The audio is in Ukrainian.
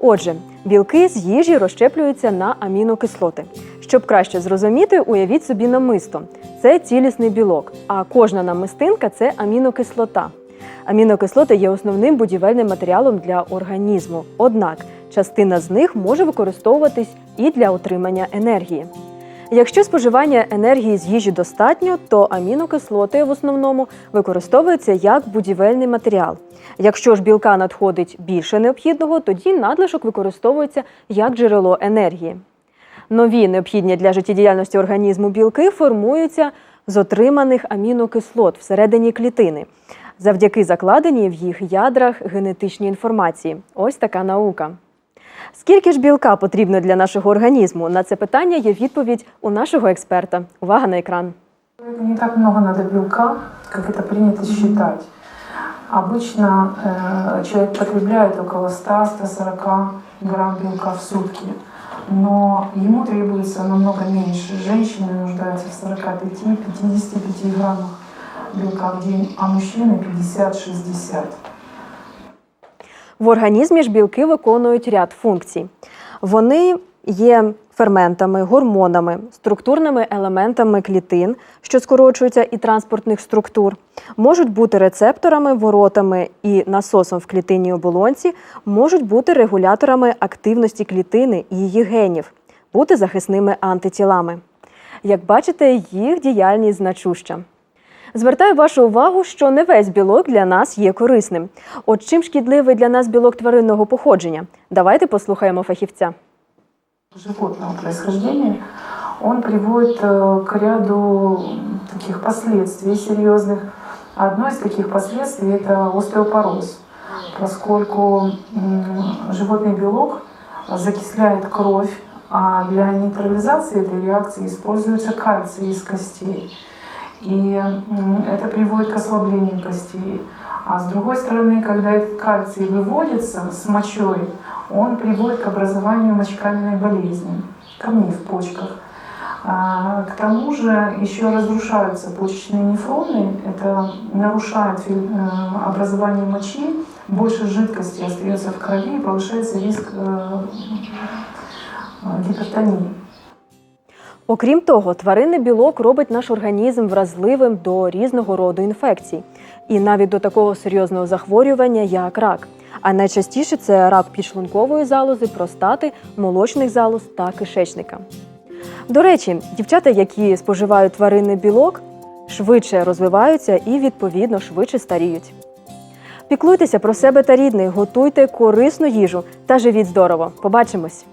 Отже, білки з їжі розщеплюються на амінокислоти. Щоб краще зрозуміти, уявіть собі намисто. Це цілісний білок, а кожна намистинка це амінокислота. Амінокислоти є основним будівельним матеріалом для організму. Однак частина з них може використовуватись і для отримання енергії. Якщо споживання енергії з їжі достатньо, то амінокислоти в основному використовуються як будівельний матеріал. Якщо ж білка надходить більше необхідного, тоді надлишок використовується як джерело енергії. Нові необхідні для життєдіяльності організму білки формуються з отриманих амінокислот всередині клітини завдяки закладеній в їх ядрах генетичній інформації. Ось така наука. Скільки ж білка потрібно для нашого організму? На це питання є відповідь у нашого експерта. Увага на екран. Человеку Не так много надо белка, как это принято считать. Обычно э, человек потребляет около 100-140 грамм белка в сутки, но ему требуется намного меньше. Женщины нуждаются в 45-55 граммах белка в день, а мужчины 50-60. В організмі ж білки виконують ряд функцій. Вони є ферментами, гормонами, структурними елементами клітин, що скорочуються і транспортних структур, можуть бути рецепторами, воротами і насосом в клітинній оболонці, можуть бути регуляторами активності клітини і її генів, бути захисними антитілами. Як бачите, їх діяльність значуща. Звертаю вашу увагу, що не весь білок для нас є корисним. От чим шкідливий для нас білок тваринного походження? Давайте послухаємо фахівця. животного происхождения, он приводит э, к ряду таких последствий серьезных. Одно из таких последствий – это остеопороз, поскольку м, животный белок закисляет кровь, а для нейтрализации этой реакции используется кальций из костей. И это приводит к ослаблению костей. А с другой стороны, когда этот кальций выводится с мочой, он приводит к образованию мочекаменной болезни, камней в почках. А, К тому же еще разрушаются почечные нефроны, это нарушает э, образование мочи, больше жидкости остается в крови и повышается риск э, гипертонии. Окрім того, тваринний білок робить наш організм вразливим до різного роду інфекцій, і навіть до такого серйозного захворювання, як рак. А найчастіше це рак підшлункової залози, простати, молочних залоз та кишечника. До речі, дівчата, які споживають тваринний білок, швидше розвиваються і відповідно швидше старіють. Піклуйтеся про себе та рідних, готуйте корисну їжу та живіть здорово. Побачимось!